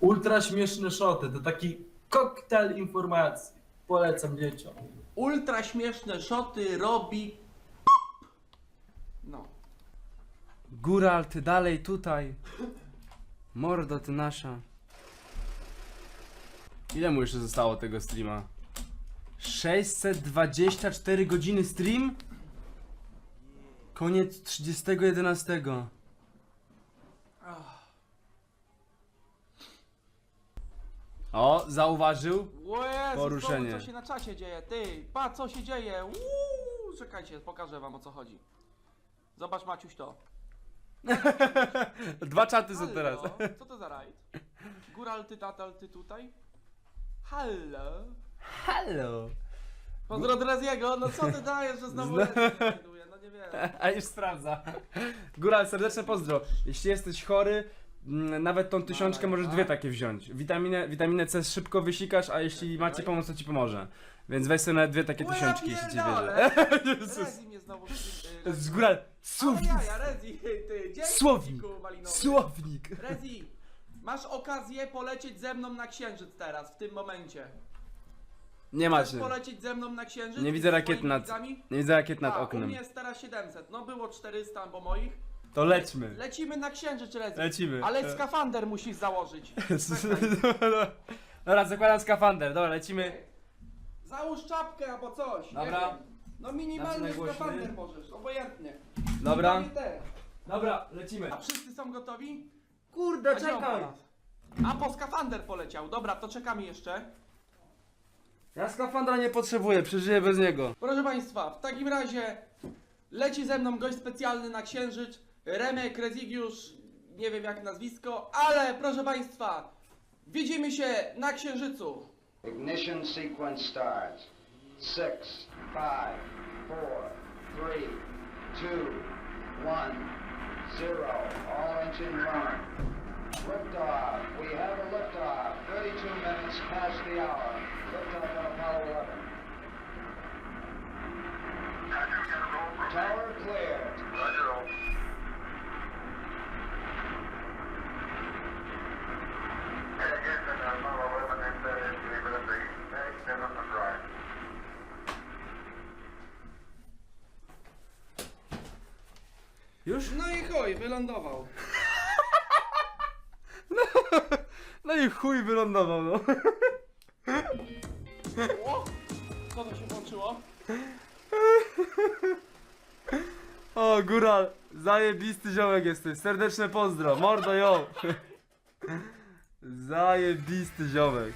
Ultra śmieszne szoty, to taki koktajl informacji. Polecam dzieciom. Ultra śmieszne szoty robi... No. Góral, ty dalej tutaj. Mordo, ty nasza. Ile mu jeszcze zostało tego streama? 624 godziny stream? Koniec 30.11. O, zauważył? O Jezu, Poruszenie. znowu, co się na czasie dzieje? Ty, pa, co się dzieje? Uuu, czekajcie, pokażę wam o co chodzi. Zobacz Maciuś to. Dwa czaty są teraz. Co to za rajd? Góral, ty, tatal, ty tutaj? Hallo? Halo. Pozdro Dreziego, no co ty dajesz, że znowu znajduje? No nie wiem. A już sprawdza. Góral, serdeczne pozdro. Jeśli jesteś chory, nawet tą tysiączkę możesz dwie takie wziąć. Witaminę, witaminę C szybko wysikasz, a jeśli macie pomóc, to ci pomoże. Więc weź sobie nawet dwie takie tysiączki, jeśli ci pierdolę. wierzy. Jezus. Rezi mnie znowu... y, Z Góral, Ale słownik, jaja, Rezi, ty, dzięki Słownik. malinowy. słownik. Rezi, masz okazję polecieć ze mną na księżyc teraz, w tym momencie. Nie Chcesz macie. polecieć ze mną na księżyc? Nie z widzę swoimi rakiet nad, widzami? nie widzę rakiet nad A, U oknem. mnie jest teraz 700, no było 400 albo moich. To lećmy. Lecimy na księżyc, Rezi. Lecimy. Ale E. skafander musisz założyć. Dobra, zakładam skafander. Dobra, lecimy. Załóż czapkę albo coś. nie Dobra. wiem. No minimalny Zaczynaj głośny. skafander możesz, obojętnie. Dobra. Te. Dobra, lecimy. A wszyscy są gotowi? Kurde, A poladł? A po skafander poleciał. Dobra, to czekamy jeszcze. Ja skafandra nie potrzebuję, przeżyję bez niego. Proszę Państwa, w takim razie leci ze mną gość specjalny na księżyc, Remek Rezigiusz, nie wiem jak nazwisko, ale proszę Państwa, widzimy się na księżycu. Ignition sequence starts. Six, five, four, three, two, one, zero. All engine run. Liftoff. We have a liftoff. 32 minutes past the hour. Już? No i chuj, wylądował. No i chuj wylądował, no. O, co to się włączyło? O, góral, zajebisty ziomek jesteś, serdeczne pozdro, mordo ją. Zajebisty ziomek.